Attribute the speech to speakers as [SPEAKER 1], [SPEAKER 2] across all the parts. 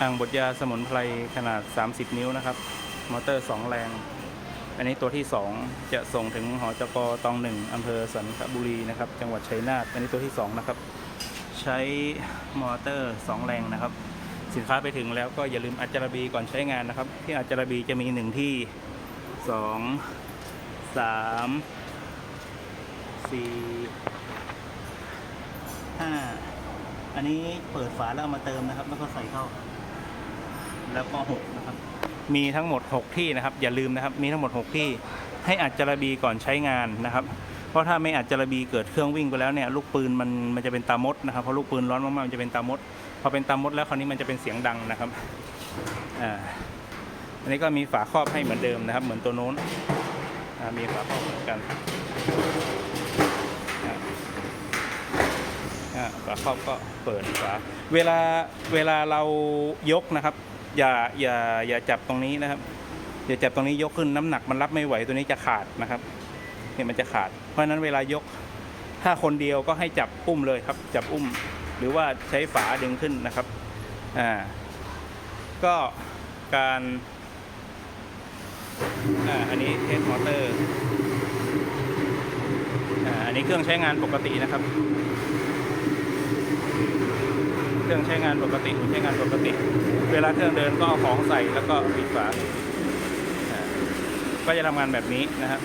[SPEAKER 1] อ่างบดยาสมุนไพรขนาด 30 นิ้วนะครับ มอเตอร์ 2 แรง อันนี้ตัวที่ 2 จะส่งถึงหอจกตองหนึ่งอำเภอสันคบุรีนะครับ จังหวัดชัยนาทอันนี้ตัวที่ 2 นะครับ ใช้มอเตอร์ 2 แรงนะครับ สินค้าไปถึงแล้วก็อย่าลืมอัจจารบีก่อนใช้งานนะครับ ที่อัจจารบีจะมี 1 ที่ 2 3 4 5 อันนี้เปิดฝาแล้วเอามาเติมนะครับ แล้วก็ใส่เข้า แล้วก็6นะครับมีทั้งหมด 6 ที่นะครับ อย่าลืมนะครับ มีทั้งหมด 6 ที่ให้อัดจารบีก่อนใช้งานนะครับ เพราะถ้าไม่อัดจารบีเกิดเครื่องวิ่งไปแล้วเนี่ยลูกปืนมันมันจะเป็นตามดนะครับเพราะลูกปืนร้อนมากๆมันจะเป็นตามดพอเป็นตามดแล้วคราวนี้มันจะเป็นเสียงดังนะครับอ่าอันนี้ก็มีฝาครอบให้เหมือนเดิมนะครับ เหมือนตัวโน้นมีฝาครอบเหมือนกันฝาครอบก็เปิดฝาเวลาเวลาเรายกนะครับ อย่าอย่าอย่าจับตรงนี้นะครับ อย่าจับตรงนี้ยกขึ้นน้ำหนักมันรับไม่ไหวตัวนี้จะขาดนะครับเนี่ยมันจะขาด เพราะฉะนั้นเวลายกถ้าคนเดียวก็ให้จับอุ้มเลยครับ จับอุ้ม หรือว่าใช้ฝาดึงขึ้นนะครับอ่าก็การอ่าอันนี้เทสมอเตอร์อ่าอันนี้เครื่องใช้งานปกตินะครับ เครื่องใช้งานปกติใช้งานปกติ เวลาเครื่องเดินก็เอาของใส่แล้วก็ปิดฝาก็จะทำงานแบบนี้นะครับ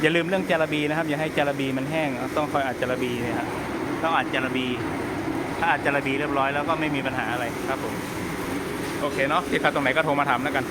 [SPEAKER 1] อย่าลืมเรื่องจาระบีนะครับ อย่าให้จาระบีมันแห้ง ต้องคอยอัดจาระบีเนี่ยครับต้องอัดจาระบี ถ้าอัดจาระบีเรียบร้อยแล้วก็ไม่มีปัญหาอะไรครับผม โอเคเนาะที่พักตรงไหนก็โทรมาถามแล้วกัน